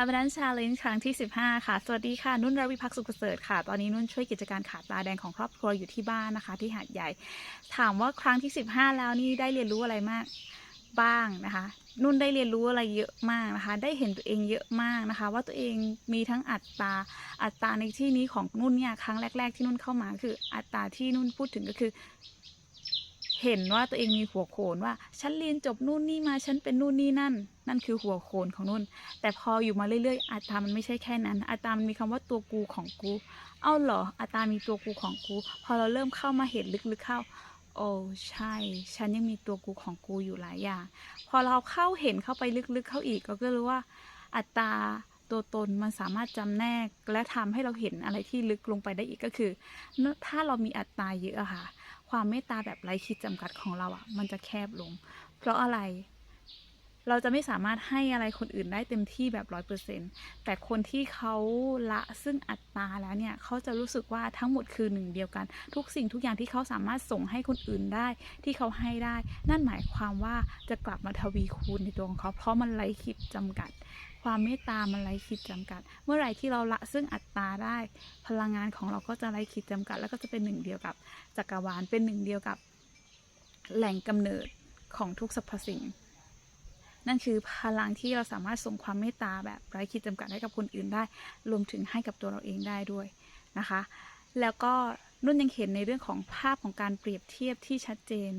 Abundance Challenge ครั้งที่ 15 ค่ะ สวัสดีค่ะ นุ่นรวิพักษ์สุขประเสริฐค่ะ ตอนนี้นุ่นช่วยกิจการขาตาแดงของครอบครัวอยู่ที่บ้านนะคะ ที่หาดใหญ่ ถามว่าครั้งที่ 15 แล้วนี่ได้เรียนรู้อะไรมากบ้างนะคะ นุ่นได้เรียนรู้อะไรเยอะมากนะคะ ได้เห็นตัวเองเยอะมากนะคะ ว่าตัวเองมีทั้งอัตราอัตราในที่นี้ของนุ่นเนี่ยครั้งแรก ๆ ที่นุ่นเข้ามาคืออัตราที่นุ่นพูดถึงก็คือ เห็นว่าตัวเองมีหัวโขนว่าฉันเรียนจบนู่นนี่มาฉันเป็นนู่นนี่นั่น นั่นคือหัวโขนของนุ่น แต่พออยู่มาเรื่อยๆอัตามันไม่ใช่แค่นั้นอัตามันมีคำว่าตัวกูของกู เอ้าเหรออัตามีตัวกูของกู พอเราเริ่มเข้ามาเห็นลึกๆเข้า โอ้ใช่ ฉันยังมีตัวกูของกูอยู่หลายอย่าง พอเราเข้าเห็นเข้าไปลึกๆเข้าอีกก็รู้ว่าอัตรา ตัวตนมันสามารถจำแนกและทำให้เราเห็นอะไรที่ลึกลงไปได้อีกก็คือ ถ้าเรามีอัตราเยอะค่ะ ความเมตตาแบบไร้ขีดจำกัดของเราอะมันจะแคบลง เพราะอะไร เราจะไม่สามารถให้อะไรคนอื่นได้เต็มที่แบบร้อยเปอร์เซ็นแต่คนที่เขาละซึ่งอัตราแล้วเนี่ยเขาจะรู้สึกว่าทั้งหมดคือหนึ่งเดียวกัน ทุกสิ่งทุกอย่างที่เขาสามารถส่งให้คนอื่นได้ ที่เขาให้ได้ นั่นหมายความว่าจะกลับมาทวีคูณในตัวของเขาเพราะมันไร้ขีดจำกัด ความเมตตามันไร้ขีดจำกัด เมื่อไหร่ที่เราละซึ่งอัตราได้พลังงานของเราก็จะไร้ขีดจำกัด แล้วก็จะเป็นหนึ่งเดียวกับจักรวาลเป็นหนึ่งเดียวกับแหล่งกำเนิดของทุกสรรพสิ่ง นั่นคือพลังที่เราสามารถส่งความเมตตาแบบไร้ขีดจำกัดให้กับคนอื่นได้ รวมถึงให้กับตัวเราเองได้ด้วยนะคะ แล้วก็นุ่นยังเห็นในเรื่องของภาพของการเปรียบเทียบที่ชัดเจน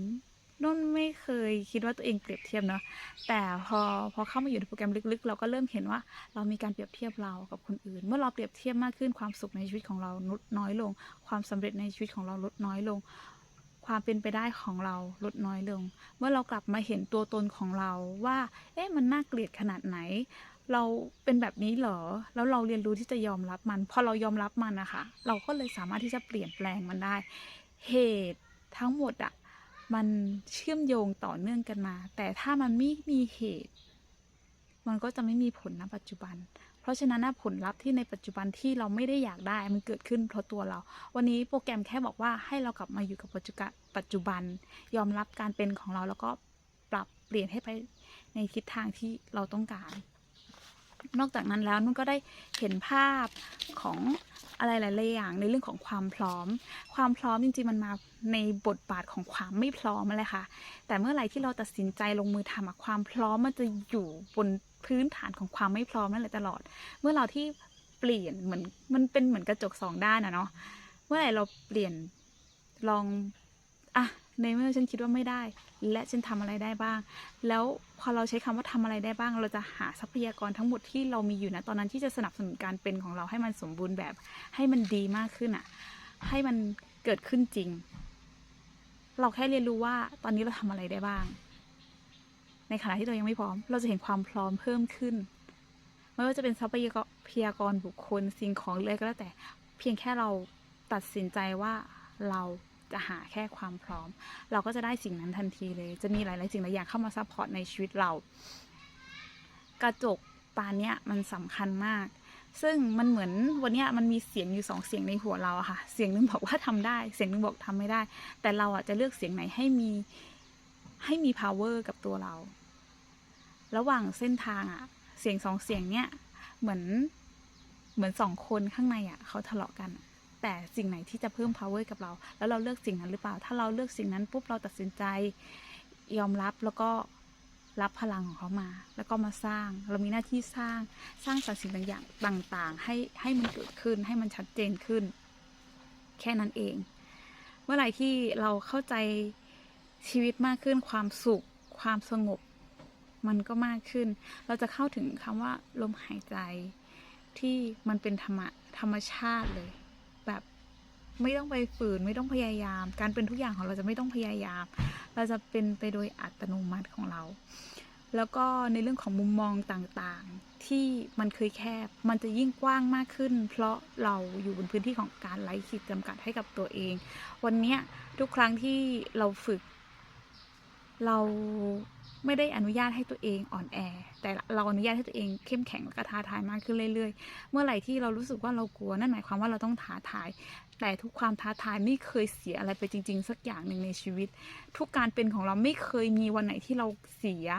นุ่นไม่เคยคิดว่าตัวเองเปรียบเทียบเนาะแต่พอพอเข้ามาอยู่ในโปรแกรมลึกๆ เราก็เริ่มเห็นว่าเรามีการเปรียบเทียบเรากับคนอื่น เมื่อเราเปรียบเทียบมากขึ้นความสุขในชีวิตของเราลดน้อยลง ความสำเร็จในชีวิตของเราลดน้อยลง ความเป็นไปได้ของเราลดน้อยลง เมื่อเรากลับมาเห็นตัวตนของเราว่า เอ๊ะมันน่าเกลียดขนาดไหน เราเป็นแบบนี้เหรอ แล้วเราเรียนรู้ที่จะยอมรับมัน พอเรายอมรับมันนะคะ เราก็เลยสามารถที่จะเปลี่ยนแปลงมันได้ เหตุทั้งหมดอะ มันเชื่อมโยงต่อเนื่องกันมา แต่ถ้ามันไม่มีเหตุ มันก็จะไม่มีผลณปัจจุบัน เพราะฉะนั้นผลลัพธ์ที่ในปัจจุบันที่เราไม่ได้อยากได้มันเกิดขึ้นเพราะตัวเรา วันนี้โปรแกรมแค่บอกว่าให้เรากลับมาอยู่กับปัจจุบันปัจจุบัน ยอมรับการเป็นของเราแล้วก็ปรับเปลี่ยนให้ไปในทิศทางที่เราต้องการ นอกจากนั้นแล้วนุ่นก็ได้เห็นภาพของ อะไรหลายๆอย่างในเรื่องของความพร้อม ความพร้อมจริงๆมันมาในบทบาทของความไม่พร้อมเลยค่ะ แต่เมื่อไหร่ที่เราตัดสินใจลงมือทำความพร้อมมันจะอยู่บนพื้นฐานของความไม่พร้อมนั่นแหละตลอด เมื่อเราที่เปลี่ยนเหมือนมันเป็นเหมือนกระจกสองด้านอะเนาะ เมื่อไหร่เราเปลี่ยนลอง อะในเมื่อฉันคิดว่าไม่ได้ และฉันทำอะไรได้บ้าง แล้วพอเราใช้คำว่าทำอะไรได้บ้าง เราจะหาทรัพยากรทั้งหมดที่เรามีอยู่นะตอนนั้นที่จะสนับสนุนการเป็นของเราให้มันสมบูรณ์แบบ ให้มันดีมากขึ้นอะให้มันเกิดขึ้นจริง เราแค่เรียนรู้ว่าตอนนี้เราทำอะไรได้บ้าง ในขณะที่เรายังไม่พร้อม เราจะเห็นความพร้อมเพิ่มขึ้นไม่ว่าจะเป็นทรัพยากรบุคคลสิ่งของเลยก็แล้วแต่ เพียงแค่เราตัดสินใจว่าเรา จะหาแค่ความพร้อม เราก็จะได้สิ่งนั้นทันทีเลย จะมีหลาย ๆ สิ่งหลายอย่างเข้ามาซัพพอร์ตในชีวิตเรา กระจกตาเนี้ยมันสำคัญมาก ซึ่งมันเหมือนวันนี้มันมีเสียงอยู่สองเสียงในหัวเราอะค่ะ เสียงหนึงบอกว่าทำได้ เสียงหนึงบอกทำไม่ได้ แต่เราอะจะเลือกเสียงไหนให้มีให้มี power กับตัวเรา ระหว่างเส้นทางอะเสียงสองเสียงเนี้ยเหมือนเหมือนสองคนข้างในอะเขาทะเลาะกันอะ แต่สิ่งไหนที่จะเพิ่ม power กับเรา แล้วเราเลือกสิ่งนั้นหรือเปล่า ถ้าเราเลือกสิ่งนั้นปุ๊บเราตัดสินใจยอมรับแล้วก็รับพลังของเขามา แล้วก็มาสร้าง เรามีหน้าที่สร้างสร้างสรรค์สิ่งต่างๆต่าง ๆ ให้ให้มันเกิดขึ้นให้มันชัดเจนขึ้น แค่นั้นเอง เมื่อไหร่ที่เราเข้าใจชีวิตมากขึ้นความสุข ความสงบ มันก็มากขึ้น เราจะเข้าถึงคำว่าลมหายใจที่มันเป็นธรรมธรรมชาติเลย ไม่ต้องไปฝืนไม่ต้องพยายาม การเป็นทุกอย่างของเราจะไม่ต้องพยายาม เราจะเป็นไปโดยอัตโนมัติของเรา แล้วก็ในเรื่องของมุมมองต่างๆ ที่มันเคยแคบ มันจะยิ่งกว้างมากขึ้น เพราะเราอยู่บนพื้นที่ของการไร้ขีดจำกัดให้กับตัวเอง วันนี้ทุกครั้งที่เราฝึก เราไม่ได้อนุญาตให้ตัวเองอ่อนแอ แต่เราอนุญาตให้ตัวเองเข้มแข็งและก็ท้าทายมากขึ้นเรื่อยๆ เมื่อไหร่ที่เรารู้สึกว่าเรากลัวนั่นหมายความว่าเราต้องท้าทาย แต่ทุกความท้าทายไม่เคยเสียอะไรไปจริง ๆ สักอย่างหนึ่งในชีวิต ทุกการเป็นของเราไม่เคยมีวันไหนที่เราเสีย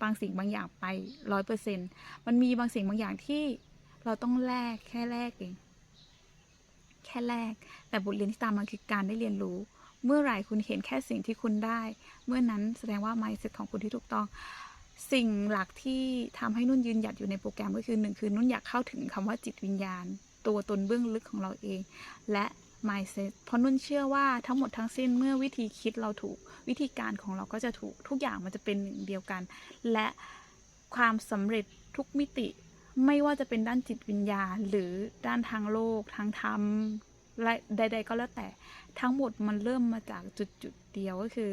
บางสิ่งบางอย่างไปร้อยเปอร์เซ็นมันมีบางสิ่งบางอย่างที่เราต้องแลกแค่แลกเอง แค่แลกแต่บทเรียนที่ตามมาคือการได้เรียนรู้ เมื่อไหร่คุณเห็นแค่สิ่งที่คุณได้ เมื่อนั้นแสดงว่า mindset ของคุณที่ถูกต้อง สิ่งหลักที่ทำให้นุ่นยืนหยัดอยู่ในโปรแกรมก็คือหนึ่งคือนุ่นอยากเข้าถึงคำว่าจิตวิญญาณ ตัวตนเบื้องลึกของเราเอง และ mindset เพราะนุ่นเชื่อว่าทั้งหมดทั้งสิ้นเมื่อวิธีคิดเราถูกวิธีการของเราก็จะถูกทุกอย่างมันจะเป็นหนึ่งเดียวกัน และความสำเร็จทุกมิติ ไม่ว่าจะเป็นด้านจิตวิญญาณ หรือด้านทางโลกทางธรรมและใด ๆ ก็แล้วแต่ทั้งหมดมันเริ่มมาจากจุดจุดเดียวก็คือ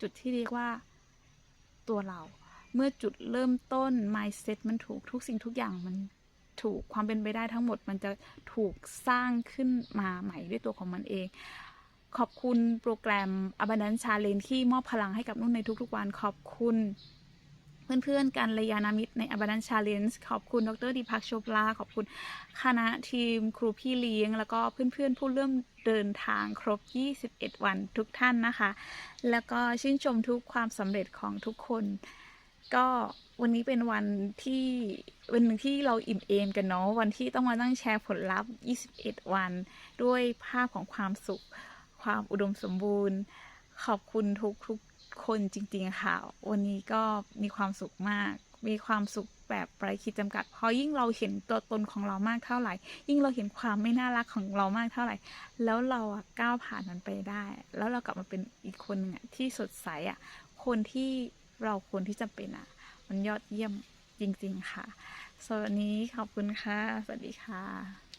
จุดที่เรียกว่าตัวเรา เมื่อจุดเริ่มต้น mindset มันถูกทุกสิ่งทุกอย่างมัน ถูกความเป็นไปได้ทั้งหมดมันจะถูกสร้างขึ้นมาใหม่ด้วยตัวของมันเอง ขอบคุณโปรแกรม Abundance Challenge ที่มอบพลังให้กับนุ่นในทุกๆวันขอบคุณเพื่อนๆกันระยานามิตรใน Abundance Challenge ขอบคุณดรดีพักโชปลา ขอบคุณคณะทีมครูพี่เลี้ยง แล้วก็เพื่อนๆ ผู้เริ่มเดินทางครบ 21 วันทุกท่านนะคะ แล้วก็ชื่นชมทุกความสำเร็จของทุกคน ก็วันนี้เป็นวันที่วันหนึ่งที่เราอิ่มเอมกันเนาะวันที่ต้องมานั่งแชร์ผลลัพธ์ 21 วัน ด้วยภาพของความสุข ความอุดมสมบูรณ์ ขอบคุณทุกทุกคนจริง ๆ ค่ะ วันนี้ก็มีความสุขมาก มีความสุขแบบไร้ขีดจำกัด เพราะยิ่งเราเห็นตัวตนของเรามากเท่าไหร่ ยิ่งเราเห็นความไม่น่ารักของเรามากเท่าไหร่ แล้วเราอะก้าวผ่านมันไปได้ แล้วเรากลับมาเป็นอีกคนนึงอะที่สดใสอะคนที่ เราควรที่จะเป็นอะมันยอดเยี่ยมจริง ๆ ค่ะสวัสดีขอบคุณค่ะ สวัสดีค่ะ